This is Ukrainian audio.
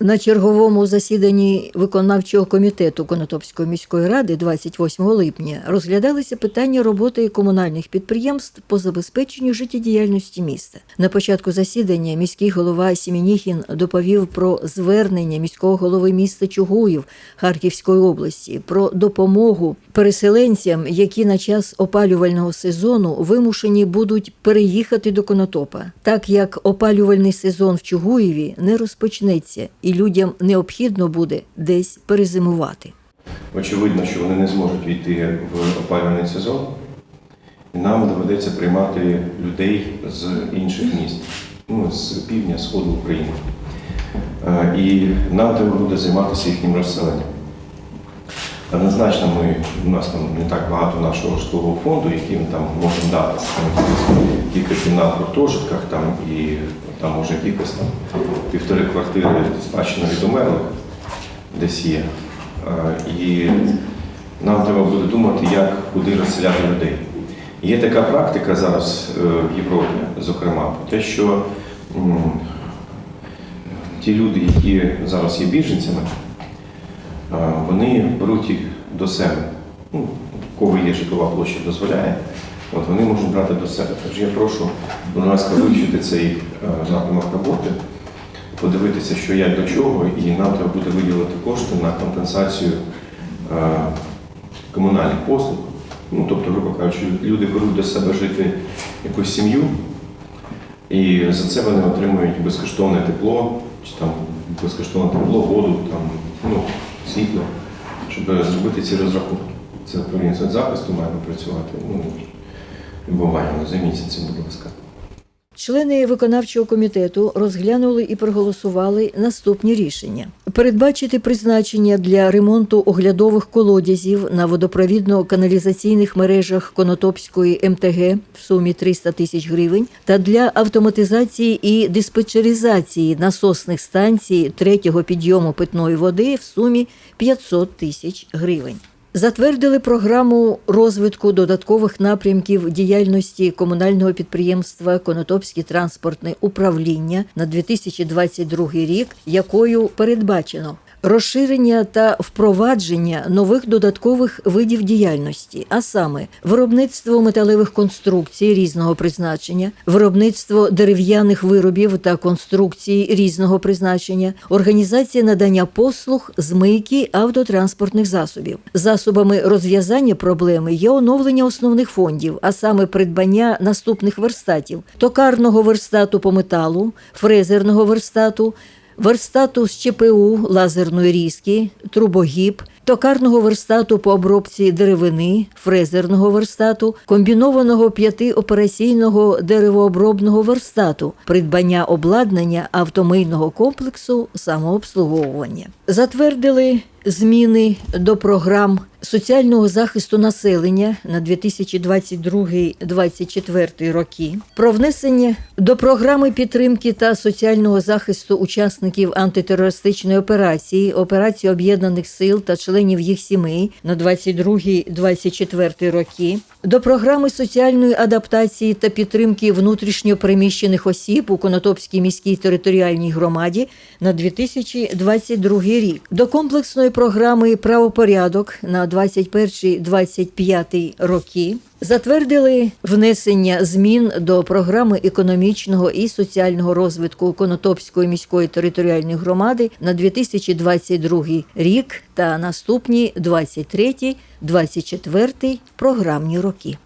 На черговому засіданні виконавчого комітету Конотопської міської ради 28 липня розглядалися питання роботи комунальних підприємств по забезпеченню життєдіяльності міста. На початку засідання міський голова Сімініхін доповів про звернення міського голови міста Чугуїв Харківської області про допомогу переселенцям, які на час опалювального сезону вимушені будуть переїхати до Конотопа, так як опалювальний сезон в Чугуєві не розпочнеться, і людям необхідно буде десь перезимувати. Очевидно, що вони не зможуть війти в опалювальний сезон, і нам доведеться приймати людей з інших міст, ну, з півдня, сходу України. Е, І нам треба буде займатися їхнім розселенням. Однозначно, ми, у нас там не так багато нашого житлового фонду, який ми там можемо дати. Кімнат в гуртожитках, там, і там може якихось там півтори квартири спадщина від умерлих десь є. І нам треба буде думати, як куди розселяти людей. Є така практика зараз е, в Європі, зокрема, те, що ті люди, які зараз є біженцями, вони беруть їх до себе. Ну, кого є житлова площа, дозволяє, от вони можуть брати до себе. Тож я прошу, будь ласка, вивчити цей е, напрямок роботи, подивитися, що як до чого, і нам треба буде виділити кошти на компенсацію е, комунальних послуг. Ну, тобто, грубо кажучи, люди беруть до себе жити якусь сім'ю, і за це вони отримують безкоштовне тепло, чи там безкоштовне тепло, воду, там, ну, світло, щоб зробити ці розрахунки. Це управління соцзахисту має працювати. Ну, буває, займіться цим, будь ласка. Члени виконавчого комітету розглянули і проголосували наступні рішення: передбачити призначення для ремонту оглядових колодязів на водопровідно-каналізаційних мережах Конотопської МТГ в сумі 300 тисяч гривень та для автоматизації і диспетчеризації насосних станцій третього підйому питної води в сумі 500 тисяч гривень. Затвердили програму розвитку додаткових напрямків діяльності комунального підприємства Конотопське транспортне управління на 2022 рік, якою передбачено розширення та впровадження нових додаткових видів діяльності, а саме виробництво металевих конструкцій різного призначення, виробництво дерев'яних виробів та конструкцій різного призначення, організація надання послуг з мийки автотранспортних засобів. Засобами розв'язання проблеми є оновлення основних фондів, а саме придбання наступних верстатів: токарного верстату по металу, фрезерного верстату. Верстату з ЧПУ лазерної різки, трубогіб, токарного верстату по обробці деревини, фрезерного верстату, комбінованого п'ятиопераційного деревообробного верстату, придбання обладнання автомийного комплексу самообслуговування. Затвердили зміни до програм соціального захисту населення на 2022-2024 роки, про внесення до програми підтримки та соціального захисту учасників антитерористичної операції, операції об'єднаних сил та членів їх сімей на 22-24 роки, до програми соціальної адаптації та підтримки внутрішньо переміщених осіб у Конотопській міській територіальній громаді на 2022 рік, до комплексної програми правопорядок на 21-25 роки. Затвердили внесення змін до програми економічного і соціального розвитку Конотопської міської територіальної громади на 2022 рік та наступні 23-24 програмні роки. aquí.